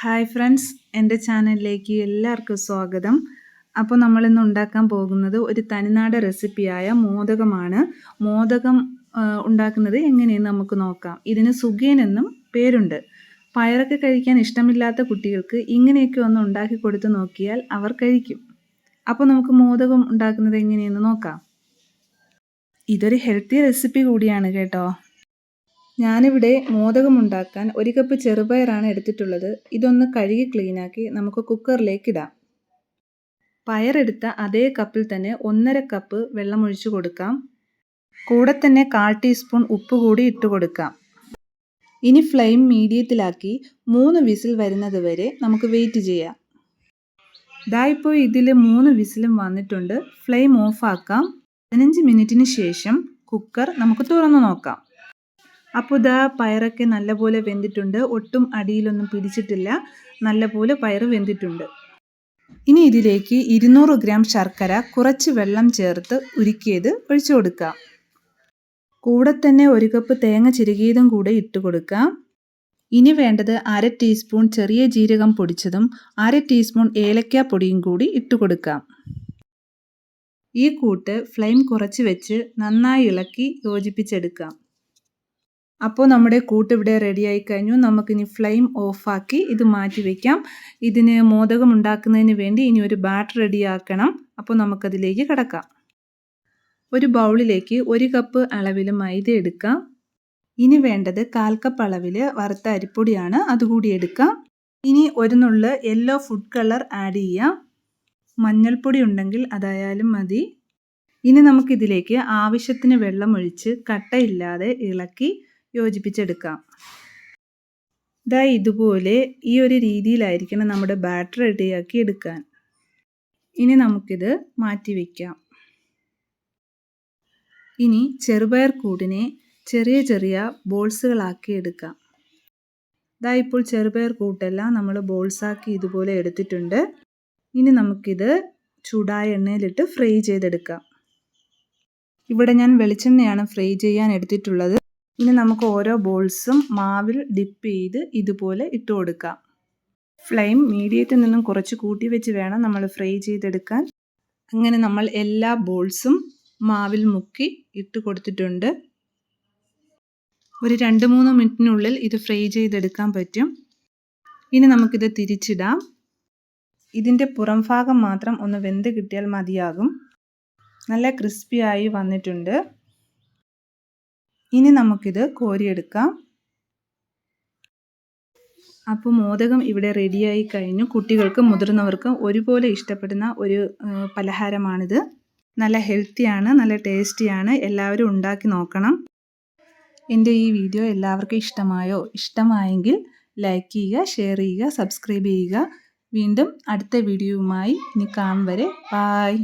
Hi friends എന്റെ ചാനലിലേക്ക് എല്ലാവർക്കും സ്വാഗതം. അപ്പോൾ നമ്മളിന്ന് ഉണ്ടാക്കാൻ പോകുന്നത് ഒരു തനിനാട് റെസിപ്പിയായ മോദകമാണ്. മോദകം ഉണ്ടാക്കുന്നത് എങ്ങനെയെന്ന് നമുക്ക് നോക്കാം. ഇതിന് സുഖേൻ എന്നും പേരുണ്ട്. പയറൊക്കെ കഴിക്കാൻ ഇഷ്ടമില്ലാത്ത കുട്ടികൾക്ക് ഇങ്ങനെയൊക്കെ ഒന്ന് ഉണ്ടാക്കി കൊടുത്ത് നോക്കിയാൽ അവർ കഴിക്കും. അപ്പോൾ നമുക്ക് മോദകം ഉണ്ടാക്കുന്നത് എങ്ങനെയെന്ന് നോക്കാം. ഇതൊരു ഹെൽത്തി റെസിപ്പി കൂടിയാണ് കേട്ടോ. ഞാനിവിടെ മോദകമുണ്ടാക്കാൻ ഒരു കപ്പ് ചെറുപയറാണ് എടുത്തിട്ടുള്ളത്. ഇതൊന്ന് കഴുകി ക്ലീനാക്കി നമുക്ക് കുക്കറിലേക്ക് ഇടാം. പയറെടുത്ത അതേ കപ്പിൽ തന്നെ ഒന്നര കപ്പ് വെള്ളം ഒഴിച്ച് കൊടുക്കാം. കൂടെ തന്നെ കാൽ ടീസ്പൂൺ ഉപ്പ് കൂടി ഇട്ട് കൊടുക്കാം. ഇനി ഫ്ലെയിം മീഡിയത്തിലാക്കി മൂന്ന് വിസിൽ വരുന്നത് വരെ നമുക്ക് വെയിറ്റ് ചെയ്യാം. ദാ ഇപ്പോൾ ഇതിൽ മൂന്ന് വിസിലും വന്നിട്ടുണ്ട്. ഫ്ലെയിം ഓഫാക്കാം. പതിനഞ്ച് മിനിറ്റിന് ശേഷം കുക്കർ നമുക്ക് തുറന്നു നോക്കാം. അപ്പോൾ ഇതാ പയറൊക്കെ നല്ലപോലെ വെന്തിട്ടുണ്ട്. ഒട്ടും അടിയിലൊന്നും പിടിച്ചിട്ടില്ല. നല്ലപോലെ പയർ വെന്തിട്ടുണ്ട്. ഇനി ഇതിലേക്ക് ഇരുന്നൂറ് ഗ്രാം ശർക്കര കുറച്ച് വെള്ളം ചേർത്ത് ഉരുക്കിയത് ഒഴിച്ചു കൊടുക്കാം. കൂടെ തന്നെ ഒരു കപ്പ് തേങ്ങ ചിരുകിയതും കൂടെ ഇട്ട് കൊടുക്കാം. ഇനി വേണ്ടത് അര ടീസ്പൂൺ ചെറിയ ജീരകം പൊടിച്ചതും അര ടീസ്പൂൺ ഏലക്ക പൊടിയും കൂടി ഇട്ട് കൊടുക്കാം. ഈ കൂട്ട് ഫ്ലെയിം കുറച്ച് വെച്ച് നന്നായി ഇളക്കി യോജിപ്പിച്ചെടുക്കാം. അപ്പോൾ നമ്മുടെ കൂട്ട് ഇവിടെ റെഡിയായി കഴിഞ്ഞു. നമുക്കിനി ഫ്ലെയിം ഓഫാക്കി ഇത് മാറ്റി വയ്ക്കാം ഇതിന് മോദകം ഉണ്ടാക്കുന്നതിന് വേണ്ടി ഇനി ഒരു ബാറ്റർ റെഡിയാക്കണം അപ്പോൾ നമുക്കതിലേക്ക് കിടക്കാം. ഒരു ബൗളിലേക്ക് ഒരു കപ്പ് അളവിൽ മൈദ എടുക്കാം. ഇനി വേണ്ടത് കാൽ കപ്പ് അളവിൽ വറുത്ത അരിപ്പൊടിയാണ്. അതുകൂടി എടുക്കാം. ഇനി ഒരു നുള്ള് യെല്ലോ ഫുഡ് കളർ ആഡ് ചെയ്യാം. മഞ്ഞൾപ്പൊടി ഉണ്ടെങ്കിൽ അതായാലും മതി. ഇനി നമുക്കിതിലേക്ക് ആവശ്യത്തിന് വെള്ളം ഒഴിച്ച് കട്ടയില്ലാതെ ഇളക്കി യോജിപ്പിച്ചെടുക്കാം. ഇതാ ഇതുപോലെ ഈ ഒരു രീതിയിലായിരിക്കണം നമ്മുടെ ബാറ്റർ റെഡിയാക്കി എടുക്കാൻ. ഇനി നമുക്കിത് മാറ്റി വയ്ക്കാം ഇനി ചെറുപയർ കൂടിനെ ചെറിയ ചെറിയ ബോൾസുകളാക്കി എടുക്കാം. ഇതാ ഇപ്പോൾ ചെറുപയർ കൂട്ടെല്ലാം നമ്മൾ ബോൾസാക്കി ഇതുപോലെ എടുത്തിട്ടുണ്ട്. ഇനി നമുക്കിത് ചൂടായ എണ്ണയിലിട്ട് ഫ്രൈ ചെയ്തെടുക്കാം. ഇവിടെ ഞാൻ വെളിച്ചെണ്ണയാണ് ഫ്രൈ ചെയ്യാൻ എടുത്തിട്ടുള്ളത്. ഇനി നമുക്ക് ഓരോ ബോൾസും മാവിൽ ഡിപ്പ് ചെയ്ത് ഇതുപോലെ ഇട്ട് കൊടുക്കാം. ഫ്ലെയിം മീഡിയത്തിൽ നിന്നും കുറച്ച് കൂട്ടി വെച്ച് വേണം നമ്മൾ ഫ്രൈ ചെയ്തെടുക്കാൻ. അങ്ങനെ നമ്മൾ എല്ലാ ബോൾസും മാവിൽ മുക്കി ഇട്ട് കൊടുത്തിട്ടുണ്ട്. ഒരു രണ്ട് മൂന്ന് മിനിറ്റിനുള്ളിൽ ഇത് ഫ്രൈ ചെയ്തെടുക്കാൻ പറ്റും. ഇനി നമുക്കിത് തിരിച്ചിടാം. ഇതിന്റെ പുറം ഭാഗം മാത്രം ഒന്ന് വെന്ത് കിട്ടിയാൽ മതിയാകും. നല്ല ക്രിസ്പിയായി വന്നിട്ടുണ്ട്. ഇനി നമുക്കിത് കോരിയെടുക്കാം. അപ്പോൾ മോദകം ഇവിടെ റെഡിയായി കഴിഞ്ഞു. കുട്ടികൾക്കും മുതിർന്നവർക്കും ഒരുപോലെ ഇഷ്ടപ്പെടുന്ന ഒരു പലഹാരമാണിത്. നല്ല ഹെൽത്തിയാണ് നല്ല ടേസ്റ്റിയാണ്. എല്ലാവരും ഉണ്ടാക്കി നോക്കണം. എന്റെ ഈ വീഡിയോ എല്ലാവർക്കും ഇഷ്ടമായോ? ഇഷ്ടമായെങ്കിൽ ലൈക്ക് ചെയ്യുക ഷെയർ ചെയ്യുക സബ്സ്ക്രൈബ് ചെയ്യുക. വീണ്ടും അടുത്ത വീഡിയോയുമായി ഇനി കാണും വരെ. ബായ്.